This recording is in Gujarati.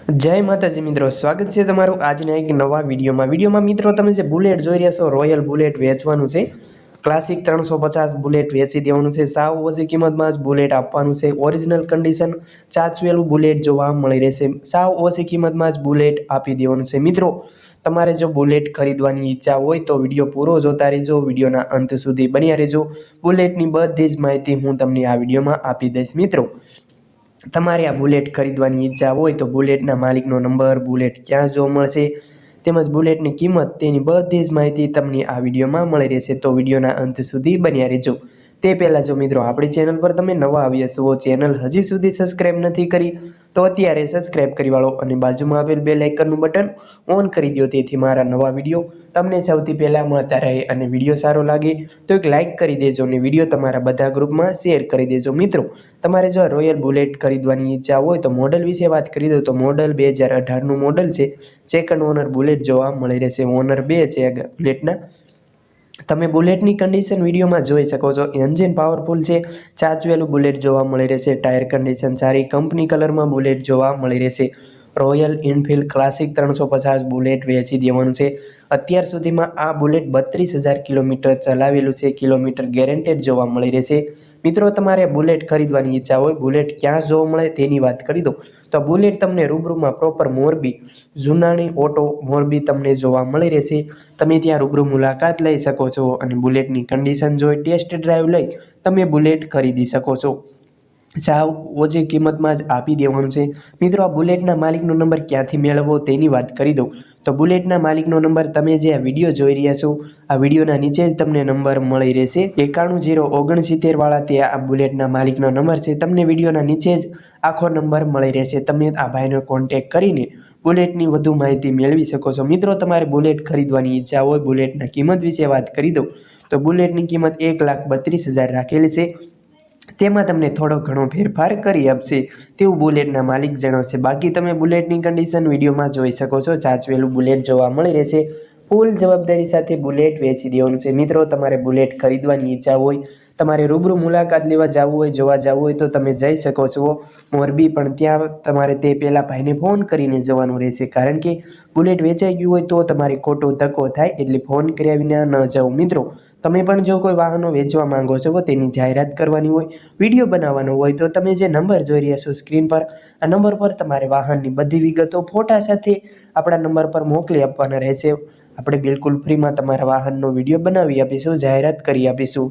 જય માતાજી મિત્રો, સ્વાગત છે તમારું આજના એક નવા વિડીયોમાં. વિડીયોમાં મિત્રો તમે જે બુલેટ જોઈ રહ્યા છો રોયલ બુલેટ વેચવાનું છે. ક્લાસિક ત્રણસો પચાસ બુલેટ વેચી દેવાનું છે. સાવ ઓછી કિંમતમાં જ બુલેટ આપવાનું છે. ઓરિજિનલ કન્ડિશન ચાચવેલું બુલેટ જોવા મળી રહેશે. સાવ ઓછી કિંમતમાં જ બુલેટ આપી દેવાનું છે. મિત્રો, તમારે જો બુલેટ ખરીદવાની ઈચ્છા હોય તો વીડિયો પૂરો જોતા રહેજો. વિડીયોના અંત સુધી બન્યા રહેજો. બુલેટની બધી જ માહિતી હું તમને આ વિડીયોમાં આપી દઈશ. મિત્રો તમારે આ બુલેટ ખરીદવાની ઈચ્છા હોય તો બુલેટના માલિકનો નંબર, બુલેટ ક્યાં જોવા મળશે તેમજ બુલેટની કિંમત તેની બધી જ માહિતી તમને આ વિડીયોમાં મળી રહેશે. તો વિડીયોના અંત સુધી બન્યા રહેજો. તે પહેલાં જો મિત્રો આપણી ચેનલ પર તમે નવા આવ્યા છો, ચેનલ હજી સુધી સબસ્ક્રાઈબ નથી કરી, તો અત્યારે સબસ્ક્રાઈબ કરી વાળો અને બાજુમાં આવેલ બે લાઇકનનું બટન ઓન કરી દો તેથી મારા નવા વીડિયો તમને સૌથી પહેલાં મળતા રહે અને વીડિયો સારો લાગે તો એક લાઇક કરી દેજો અને વીડિયો તમારા બધા ગ્રુપમાં શેર કરી દેજો મિત્રો. તમારે જો રોયલ બુલેટ ખરીદવાની ઈચ્છા હોય તો મોડલ વિશે વાત કરી દો તો મોડલ બે હજાર અઢારનું મોડલ છે. સેકન્ડ ઓનર બુલેટ જોવા મળી રહેશે. ઓનર બે છે બુલેટના તમે બુલેટની કન્ડિશન વિડીયોમાં જોઈ શકો છો. એન્જિન પાવરફુલ છે. ચાચવેલું બુલેટ જોવા મળી રહેશે. ટાયર કન્ડિશન સારી. કંપની કલરમાં બુલેટ જોવા મળી રહેશે. રોયલ એનફિલ્ડ ક્લાસિક ત્રણસો પચાસ બુલેટ વેચી દેવાનું છે. અત્યાર સુધીમાં આ બુલેટ બત્રીસ હજાર કિલોમીટર ચલાવેલું છે. કિલોમીટર ગેરેન્ટેડ જોવા મળી રહેશે. મિત્રો, તમારે બુલેટ ખરીદવાની ઈચ્છા હોય, બુલેટ ક્યાં જોવા મળે તેની વાત કરી દો તો બુલેટ તમને રૂબરૂમાં પ્રોપર મોરબી, જૂનાણી ઓટો મોરબી તમને જોવા મળી રહેશે. તમે ત્યાં રૂબરૂ મુલાકાત લઈ શકો છો અને બુલેટની કન્ડિશન જોઈ ટેસ્ટ ડ્રાઈવ લઈ તમે બુલેટ ખરીદી શકો છો. સાવ ઓછી કિંમતમાં જ આપી દેવાનું છે. મિત્રો, આ બુલેટના માલિકનો નંબર ક્યાંથી મેળવવો તેની વાત કરી દઉં. તો બુલેટના માલિકનો નંબર તમે જે આ વીડિયો જોઈ રહ્યા છો, આ વિડીયોના નીચે જ તમને નંબર મળી રહેશે. એકાણું જીરો ઓગણસિત્તેરવાળા તે આ બુલેટના માલિકનો નંબર છે. તમને વિડીયોના નીચે જ આખો નંબર મળી રહેશે. તમે આ ભાઈનો કોન્ટેક કરીને બુલેટની વધુ માહિતી મેળવી શકો છો. મિત્રો, તમારે બુલેટ ખરીદવાની ઈચ્છા હોય, બુલેટના કિંમત વિશે વાત કરી દઉં. તો બુલેટની કિંમત એક લાખ બત્રીસ હજાર રાખેલી છે. તેમાં તમને થોડો ઘણો ફેરફાર કરી આપશે. તેવું બુલેટના માલિક જણાવશે, બાકી તમે બુલેટની કન્ડિશન વિડીયોમાં જોઈ શકો છો. સાચવેલું બુલેટ જોવા મળી રહેશે. ફૂલ જવાબદારી સાથે બુલેટ વેચી દેવાનું છે. મિત્રો, તમારે બુલેટ ખરીદવાની ઈચ્છા હોય, તમારે રૂબરૂ મુલાકાત લેવા જવું હોય, જોવા જવું હોય, તો તમે જઈ શકો છો. મોરબી પણ ત્યાં તમારે તે પહેલાં ભાઈને ફોન કરીને જવાનું રહેશે. કારણ કે બુલેટ વેચાઈ ગયું હોય તો તમારે ખોટો ધક્કો થાય એટલે ફોન કર્યા વિના ન જવું મિત્રો તમે પણ જો કોઈ વાહનો વેચવા માંગો છો તેની જાહેરાત કરવાની હોય, વીડિયો બનાવવાનો હોય, તો તમે જે નંબર જોઈ રહ્યા છો સ્ક્રીન પર, આ નંબર પર તમારે વાહનની બધી વિગતો ફોટા સાથે આપણા નંબર પર મોકલી આપવાના રહેશે. આપણે બિલકુલ ફ્રીમાં તમારા વાહનનો વીડિયો બનાવી આપીશું, જાહેરાત કરી આપીશું.